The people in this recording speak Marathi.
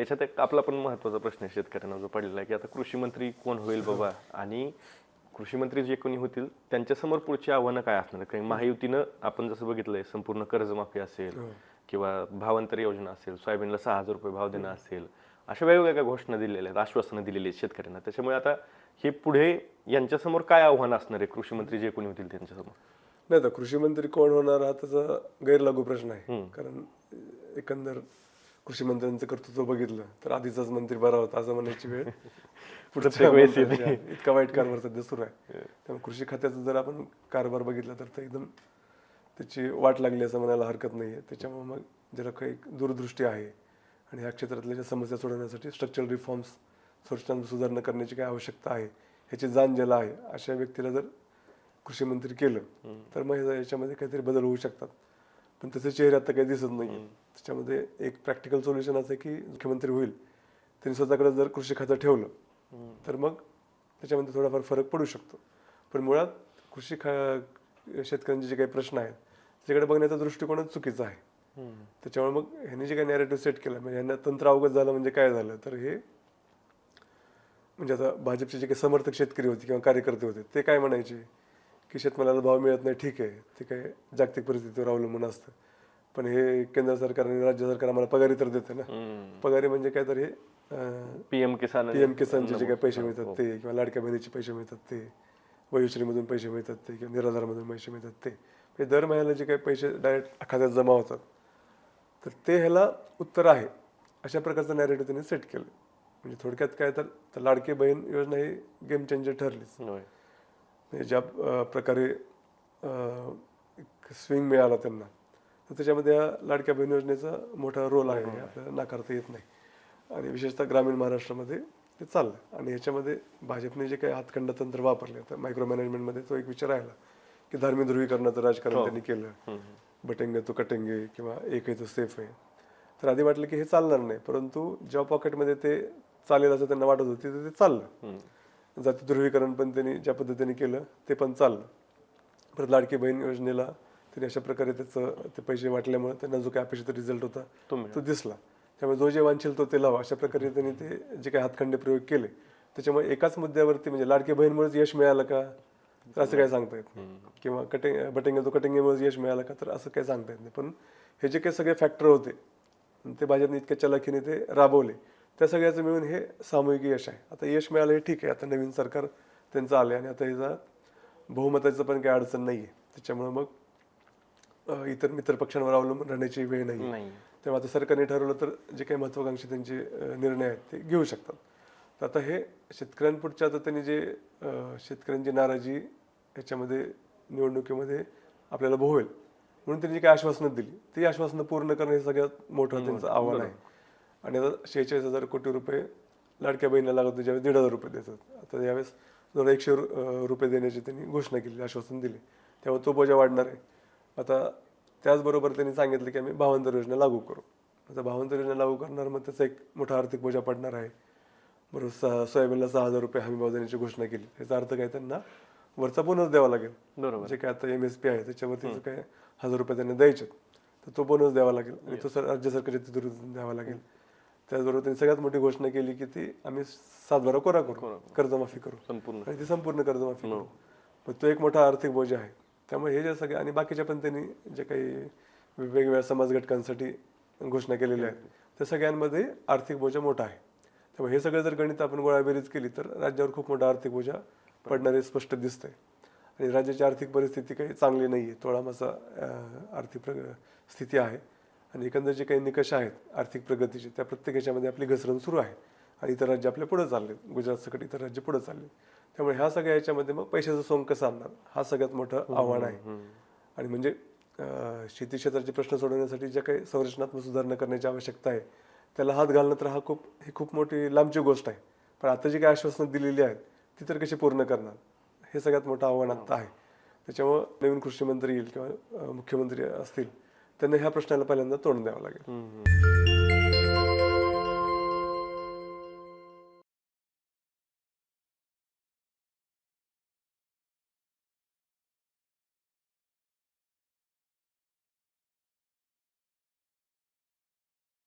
त्याच्यात एक आपला पण महत्त्वाचा प्रश्न आहे शेतकऱ्यांना जो पडलेला आहे की आता कृषी मंत्री कोण होईल बाबा? आणि कृषी मंत्री जे कोणी होतील त्यांच्यासमोर पुढची आव्हानं काय असणार? काही महायुतीनं आपण जसं बघितलंय संपूर्ण कर्जमाफी असेल किंवा भावांतर योजना असेल सोयाबीनला सहा हजार रुपये भाव देणं असेल अशा वेगवेगळ्या घोषणा दिलेल्या आहेत आश्वासनं दिलेली आहेत शेतकऱ्यांना. त्याच्यामुळे आता हे पुढे यांच्यासमोर काय आव्हान असणार आहे? कृषी मंत्री जे कोणी होतील त्यांच्यासमोर नाही तर कृषी मंत्री कोण होणार हा त्याचा गैरलागू प्रश्न आहे. कारण एकंदर कृषी मंत्र्यांचं कर्तृत्व बघितलं तर आधीचाच मंत्री बरा होता असं म्हणायची वेळ. पुढच्या वेळेस. इतका वाईट कारभार सध्या सुरू आहे. त्यामुळे कृषी खात्याचा जर आपण कारभार बघितला तर ते एकदम त्याची वाट लागली असं म्हणायला हरकत नाही आहे त्याच्यामुळे मग जरा काही दूरदृष्टी आहे. आणि ह्या क्षेत्रातल्या ज्या समस्या सोडवण्यासाठी स्ट्रक्चरल रिफॉर्म्स संरचना सुधारणा करण्याची काय आवश्यकता आहे ह्याची जाण ज्याला आहे अशा व्यक्तीला जर कृषी मंत्री केलं तर मग याच्यामध्ये काहीतरी बदल होऊ शकतात. पण त्याचे चेहरे आता काही दिसत नाही त्याच्यामध्ये एक प्रॅक्टिकल सोल्युशन असं की मुख्यमंत्री होईल त्यांनी स्वतःकडे जर कृषी खातं ठेवलं तर मग त्याच्यामध्ये थोडाफार फरक पडू शकतो. पण मुळात कृषी खा शेतकऱ्यांचे जे काही प्रश्न आहेत त्याच्याकडे बघण्याचा दृष्टिकोनच चुकीचा आहे. त्याच्यामुळे मग ह्यांनी जे काही नॅरेटिव्ह सेट केलं म्हणजे ह्यांना तंत्र अवगत झालं म्हणजे काय झालं तर हे म्हणजे आता भाजपचे जे काही समर्थक शेतकरी होते किंवा कार्यकर्ते होते ते काय म्हणायचे? की शेतमालाला भाव मिळत नाही ठीक आहे. ते काय जागतिक परिस्थितीवर अवलंबून असतं. पण हे केंद्र सरकार आणि राज्य सरकार आम्हाला पगारी तर देते ना. पगारी म्हणजे काय तर हे पीएम किसान पी एम किसानचे जे काही पैसे मिळतात ते किंवा लाडक्या बहिणीचे पैसे मिळतात ते वयोश्रीमधून पैसे मिळतात ते किंवा निराधारमधून पैसे मिळतात ते. हे दर महिन्याला जे काही पैसे डायरेक्ट खात्यात जमा होतात. तर ते ह्याला उत्तर आहे. अशा प्रकारचं नॅरेटिव्ह त्यांनी सेट केलं म्हणजे थोडक्यात काय तर लाडकी बहीण योजना ही गेम चेंजर ठरलीच. म्हणजे ज्या प्रकारे स्विंग मिळाला त्यांना तर त्याच्यामध्ये या लाडक्या बहीण योजनेचा मोठा रोल आहे. हे. आपल्याला नाकारता येत नाही. आणि विशेषतः ग्रामीण महाराष्ट्रामध्ये ते चाललं. आणि ह्याच्यामध्ये भाजपने जे काही हातखंड तंत्र वापरले तर मायक्रो मॅनेजमेंटमध्ये तो एक विचार राहिला की धार्मिक ध्रुवीकरणाचं राजकारण त्यांनी केलं. बटेंगे तो कटेंगे किंवा एक आहे तो सेफ आहे. तर आधी वाटलं की हे चालणार नाही परंतु ज्या पॉकेटमध्ये ते चालेल असं त्यांना वाटत होती तर ते चाललं. जाती ध्रुवीकरण पण त्यांनी ज्या पद्धतीने केलं ते पण चाललं. परत लाडकी बहीण योजनेला त्यांनी अशा प्रकारे त्याचं ते पैसे वाटल्यामुळे त्यांना जो काही अपेक्षित रिझल्ट होता तो दिसला. त्यामुळे जो जे वांछेल तो ते लावा अशा प्रकारे त्यांनी ते जे काही हातखंडे प्रयोग केले. त्याच्यामुळे एकाच मुद्द्यावरती म्हणजे लाडकी बहीणमुळेच यश मिळालं का? तर असं काय सांगता येत नाही. किंवा कटिंग बटेंगे तो कटिंगेमुळे यश मिळालं का? तर असं काय सांगता येत नाही. पण हे जे काही सगळे फॅक्टर होते ते भाजपने इतक्या चलाखीने ते राबवले. त्या सगळ्याचं मिळून हे सामूहिक यश आहे. आता यश मिळालं हे ठीक आहे. आता नवीन सरकार त्यांचं आलं आणि आता ह्याचा बहुमताचं पण काही अडचण नाही आहे त्याच्यामुळे मग इतर मित्र पक्षांवर अवलंबून राहण्याची वेळ नाही. तेव्हा आता सरकारने ठरवलं तर जे काही महत्वाकांक्षी त्यांचे निर्णय आहेत ते घेऊ शकतात. तर आता हे शेतकऱ्यांपुढच्या आता त्यांनी जे शेतकऱ्यांची नाराजी ह्याच्यामध्ये निवडणुकीमध्ये आपल्याला भोवेल. म्हणून त्यांनी जी काही आश्वासनं दिली ती आश्वासनं पूर्ण करणं हे सगळ्यात मोठं त्यांचं आव्हान आहे. आणि आता शेहेचाळीस हजार कोटी रुपये लाडक्या बहिणीला लागत होते ज्यावेळेस दीड हजार रुपये देतात आता यावेळेस दोन एकशे रुपये देण्याची त्यांनी घोषणा केली आश्वासन दिले त्यामुळे तो बोजा वाढणार आहे. आता त्याचबरोबर त्यांनी सांगितलं की आम्ही भावांतर योजना लागू करू. आता भावांतर योजना लागू करणार मग त्याचा एक मोठा आर्थिक बोजा पडणार आहे. बरोबर सहा सोयाबीनला सहा हजार रुपये हमी भाव देण्याची घोषणा केली. याचा अर्थ काय त्यांना वरचा बोनस द्यावा लागेल. बरोबर. जे काय आता एम एस पी आहे त्याच्यावरती काय हजार रुपये त्यांना द्यायचे तर तो बोनस द्यावा लागेल आणि तो सर राज्य सरकारच्या तिथून द्यावा लागेल. त्याचबरोबर त्यांनी सगळ्यात मोठी घोषणा केली की ती आम्ही सातबारा कोरा करू कर्जमाफी करू. संपूर्ण. आणि ती संपूर्ण कर्जमाफी करू. पण तो एक मोठा आर्थिक बोजा आहे. त्यामुळे हे जे सगळे आणि बाकीच्या पण त्यांनी जे काही वेगवेगळ्या समाज घटकांसाठी घोषणा केलेल्या आहेत त्या सगळ्यांमध्ये आर्थिक बोजा मोठा आहे. त्यामुळे हे सगळं जर गणित आपण गोळाबेरीज केली तर राज्यावर खूप मोठा आर्थिक बोजा पडणारे स्पष्ट दिसतंय. आणि राज्याची आर्थिक परिस्थिती काही चांगली नाही आहे तोडामासा अं, आर्थिक स्थिती आहे. आणि एकंदर जे काही निकष आहेत आर्थिक प्रगतीचे त्या प्रत्येक याच्यामध्ये आपली घसरण सुरू आहे. आणि इतर राज्य आपल्या पुढे चालले. गुजरात सकट इतर राज्य पुढे चालले. त्यामुळे ह्या सगळ्या याच्यामध्ये मग पैशाचं सोंग कसं आणणार? हा सगळ्यात मोठं आव्हान आहे. आणि म्हणजे शेती क्षेत्राचे प्रश्न सोडवण्यासाठी ज्या काही संरचनात्मक सुधारणा करण्याची आवश्यकता आहे त्याला हात घालणं तर हा खूप ही खूप मोठी लांबची गोष्ट आहे. पण आता जी काही आश्वासनं दिलेली आहेत ती तर कशी पूर्ण करणार? हे सगळ्यात मोठं आव्हान आता आहे. त्याच्यामुळं नवीन कृषी मंत्री येईल किंवा मुख्यमंत्री असतील त्यांना ह्या प्रश्नाला पहिल्यांदा तोंड द्यावं लागेल.